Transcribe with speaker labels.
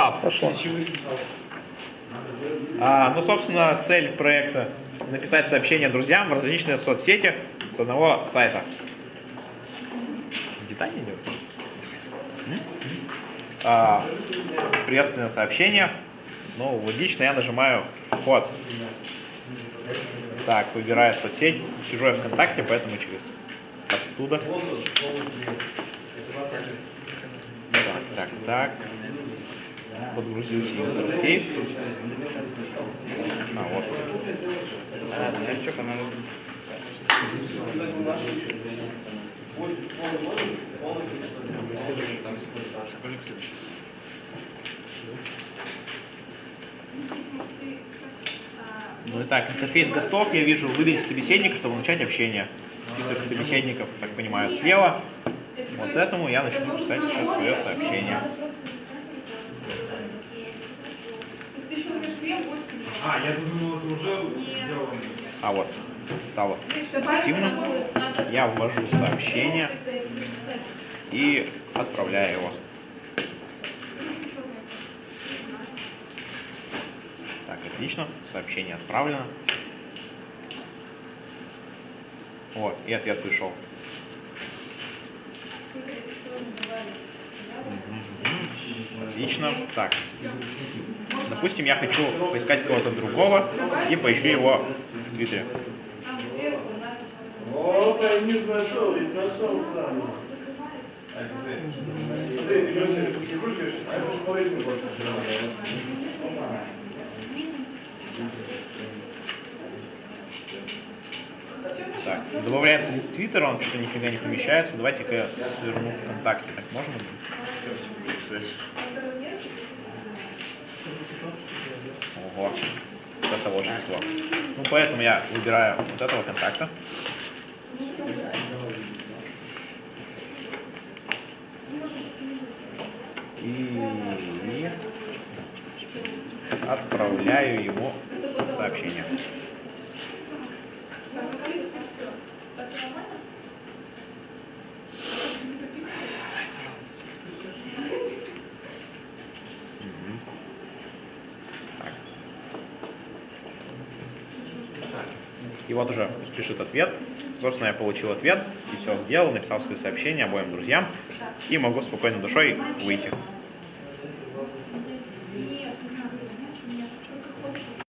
Speaker 1: Ага,
Speaker 2: Пошло.
Speaker 1: А, ну, собственно, цель проекта написать сообщение друзьям в различные соцсети с одного сайта. Детально идет? А, приветственное сообщение. Ну, логично, я нажимаю вход. Так, выбираю соцсеть. Сижу я ВКонтакте, поэтому через оттуда. Так, так, так. Подгрузился интерфейс. А, вот. Ну и так, интерфейс готов. Я вижу выбить собеседника, чтобы начать общение. Список собеседников, так понимаю, слева. Вот этому я начну писать сейчас свое сообщение.
Speaker 3: А, я думал, это уже сделано.
Speaker 1: А вот, стало активным. Я ввожу сообщение и отправляю его. Так, отлично. Сообщение отправлено. О, и ответ пришел. Отлично. Так. Допустим, я хочу поискать кого-то другого и поищу его в Твиттере.
Speaker 4: О, тайник нашел, ведь нашел больше.
Speaker 1: Так, добавляется лист Твиттера, он что-то нифига не помещается. Давайте-ка я сверну ВКонтакте. Так можно? Ого, вот это волшебство. Ну, поэтому я выбираю вот этого контакта. И отправляю ему сообщение. И вот уже спешит ответ. Собственно, я получил ответ и все сделал, написал свои сообщения обоим друзьям и могу спокойно душой выйти.